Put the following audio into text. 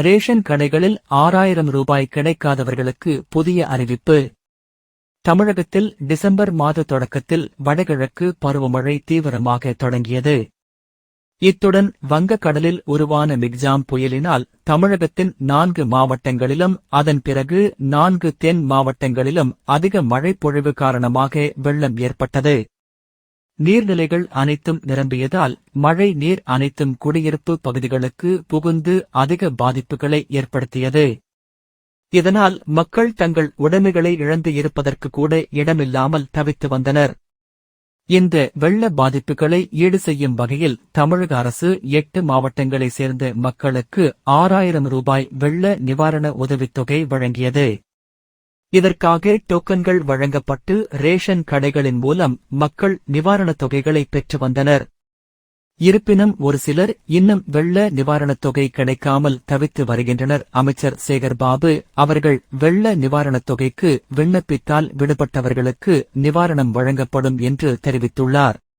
Ration கடைகளில் ஆறாயிரம் ரூபாய் கிடைக்காதவர்களுக்கு புதிய அறிவிப்பு. தமிழகத்தில் டிசம்பர் மாத தொடக்கத்தில் வடகிழக்கு பருவமழை தீவிரமாக தொடங்கியது. இத்துடன் வங்கக்கடலில் உருவான மிக்ஜாம் புயலினால் தமிழகத்தின் நான்கு மாவட்டங்களிலும் அதன் பிறகு நான்கு தென் மாவட்டங்களிலும் அதிக மழைப்பொழிவு காரணமாக வெள்ளம் ஏற்பட்டது. நீர்நிலைகள் அனைத்தும் நிரம்பியதால் மழை நீர் அனைத்தும் குடியிருப்பு பகுதிகளுக்கு புகுந்து அதிக பாதிப்புகளை ஏற்படுத்தியது. இதனால் மக்கள் தங்கள் உடைமைகளை இழந்து இருப்பதற்கு கூட இடமில்லாமல் தவித்து வந்தனர். இந்த வெள்ள பாதிப்புகளை ஈடு செய்யும் வகையில் தமிழக அரசு எட்டு மாவட்டங்களைச் சேர்ந்த மக்களுக்கு ஆறாயிரம் ரூபாய் வெள்ள நிவாரண உதவித்தொகை வழங்கியது. இதற்காக டோக்கன்கள் வழங்கப்பட்டு ரேஷன் கடைகளின் மூலம் மக்கள் நிவாரணத் தொகைகளை பெற்று வந்தனர். இருப்பினும் ஒரு சிலர் இன்னும் வெள்ள நிவாரணத் தொகை கிடைக்காமல் தவித்து வருகின்றனர். அமைச்சர் சேகர்பாபு அவர்கள் வெள்ள நிவாரணத் தொகைக்கு விண்ணப்பித்தால் விடுபட்டவர்களுக்கு நிவாரணம் வழங்கப்படும் என்று தெரிவித்துள்ளார்.